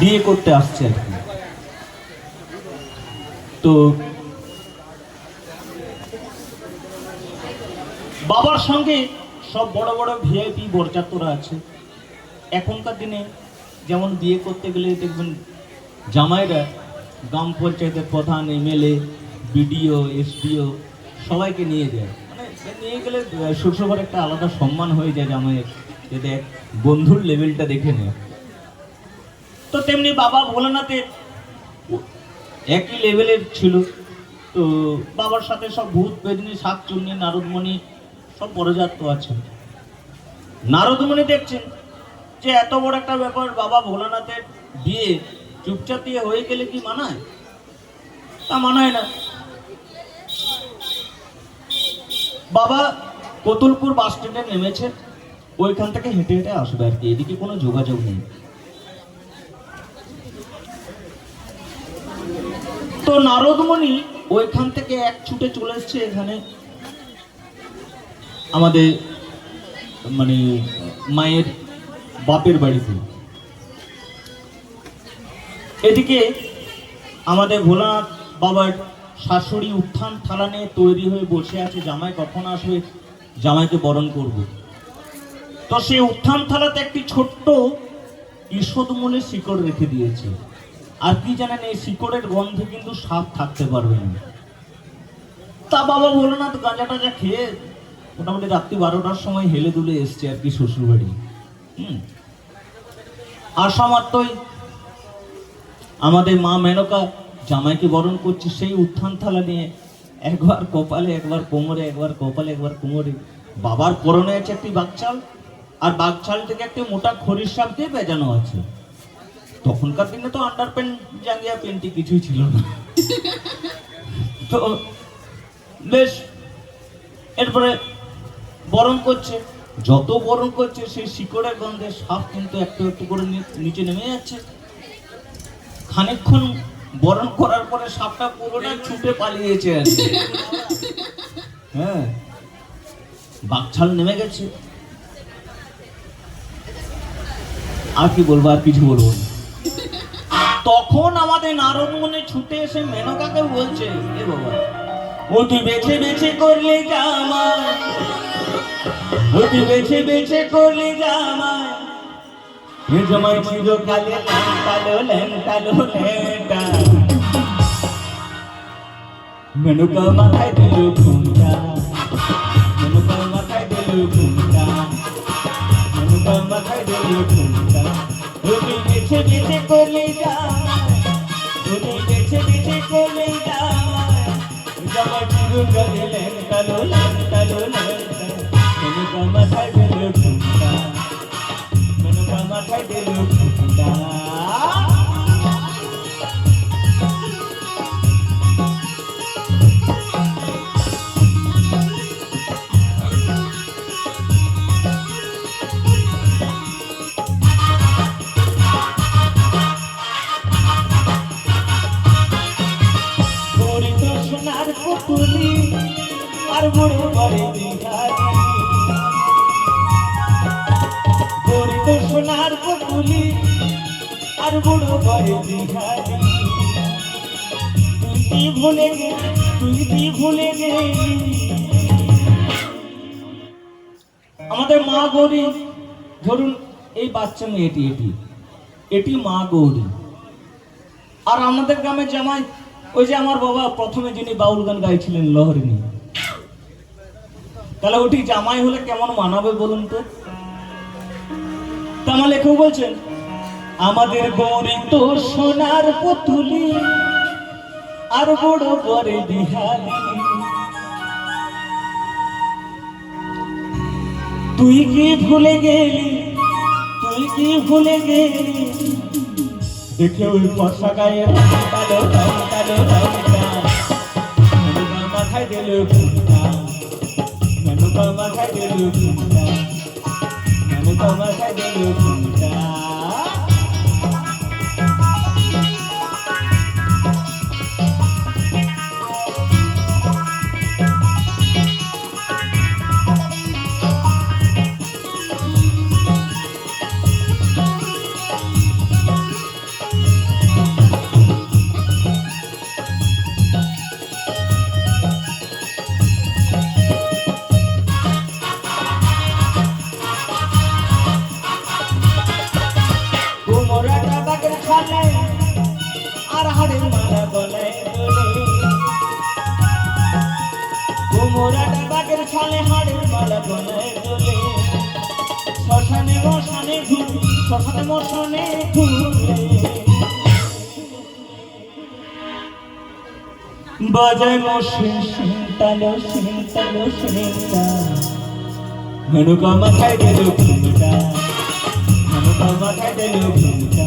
বিয়ে করতে আসছে আর কি। তো বাবার সঙ্গে সব বড় বড় ভিআইপি বরযাত্ররা আছে। এখনকার দিনে যেমন বিয়ে করতে গেলে দেখবেন জামাইরা গ্রাম পঞ্চায়েতের প্রধান, এমএলএ, বিডিও, এসডিও সবাইকে নিয়ে যায়। মানে নিয়ে গেলে শ্বশুরবার একটা আলাদা সম্মান হয়ে যায় জামাইয়ের। যে দেখ, বন্ধুর লেভেলটা দেখে নেয়। তো তেমনি বাবা ভোলানাথের একই লেভেলের ছিল। তো বাবার সাথে সব ভূত বেদিনী, শাকচুন্নি, নারদমণি সব বড়জাত আছে। নারদমণি দেখছেন যে এত বড় একটা ব্যাপার, বাবা ভোলানাথের বিয়ে চুপচাপ দিয়ে হয়ে গেলে কি মানায়? তা মানায় না। বাবা কতুলপুর বাস স্ট্যান্ডে নেমেছে, ওইখান থেকে হেঁটে হেঁটে আসবে আর কি, এদিকে কোনো যোগাযোগ নেই। তো নারদমণি ওইখান থেকে এক ছুটে চলে এসছে এখানে। আমাদের মানে মায়ের বাপের বাড়িতে। এদিকে আমাদের ভোলানাথ বাবার শাশুড়ি উত্থান থালা নিয়ে তৈরি হয়ে বসে আছে, জামাই কখন আসবে জামাইকে বরণ করব। তো সেই উত্থান থালাতে একটি ছোট্ট ঈষদমূলের শিকড় রেখে দিয়েছে। আর কি জানেন, এই শিকড়ের গন্ধে কিন্তু সাপ থাকতে পারবে না। তা বাবা বলো না তো গাঁজা টাজা খেয়ে মোটামুটি রাত্রি বারোটার সময় হেলে দুলে এসছে আর কি শ্বশুরবাড়ি। হুম। আসা মাত্রই আমাদের মা মেনকা জামাইকে বরণ করছে, সেই উত্থান থালা নিয়ে একবার কপালে, একবার কোমরে, একবার কপালে, একবার কোমরে। বাবার পরনে আছে একটি বাগচাল আর বাগচাল থেকে একটি মোটা খড়ির সাপ দিয়ে বেজানো আছে। তখনকার দিনে তো আন্ডার প্যান্ট জাঙ্গিয়া প্যান্টি কিছুই ছিল না। তো বেশ, এরপরে বরণ করছে। যত বরণ করছে সেই শিকড়ের গন্ধে সাপ কিন্তু একটু একটু করে নিচে নেমে যাচ্ছে। খানিকক্ষণ বরণ করার পরে সাপটা পুরোটা ছুটে পালিয়েছে আর। হ্যাঁ বাকছাল নেমে গেছে। আর কি বলব, আর কিছু বলব না। তখন আমাদের নারদমণি ছুটে এসে মেনকাকে বলছে, এ বাবা ও তুই বেছে বেছে করলে জামা ও তুই বেছে বেছে করলে জামা এ জামাই ছিল কালে ল্যাংটালো ল্যাংটালো, ল্যাংটা। মেনুকা মাথায় দিল ঘুমটা। good, আমাদের মা গৌরী, ধরুন এই বাচ্চা মেয়েটি এটি এটি। মা গৌরী। আর আমাদের গ্রামে জামাই, ওই যে আমার বাবা প্রথমে যিনি বাউল গান গাইছিলেন লহরিনী তাহলে ওটি জামাই হলে কেমন মানাবে বলুন তো? তা আমার লেখক বলছেন, আমাদের গৌরী তো সোনার পুতুলি, আর বড় করে বিহারি। তুই কি ভুলে গেলি? তুই কি ভুলে গেলি? দেখে ওই ফর্সা গায়ে কালো কালো মেনুকা মাথায় দিল you, Mama. Mama, Mama, Mama, Mama, মালা গলায় তোলে কোমরাটা বাগের ছালে, হাড়ের মালা গলায় তোলে শ্মশানে, মশানে বাজায় মশে সিন্তালো সিন্তালো সিন্তা হনুকা মাথায় দিল ঘুমটা। হনুকা মাথায় দিল ঘুমটা।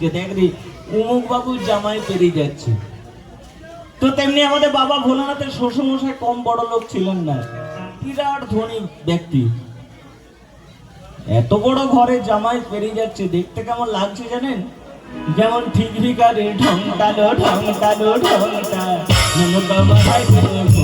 যে দেখ রে উমুক বাবু জামাই পেরিয়ে যাচ্ছে। তো তেমনি আমাদের বাবা ভোলানাথের শ্বশুরমশাই কম বড় লোক ছিলেন না। বিরাট ধনী ব্যক্তি। এত বড় ঘরে জামাই পেরিয়ে যাচ্ছে, দেখতে কেমন লাগছে জানেন? যেমন ঠিক ভিকারে ঢংটালো ঢংটালো ঢংটা মেনুকা মাথায় দিল ঘুমটা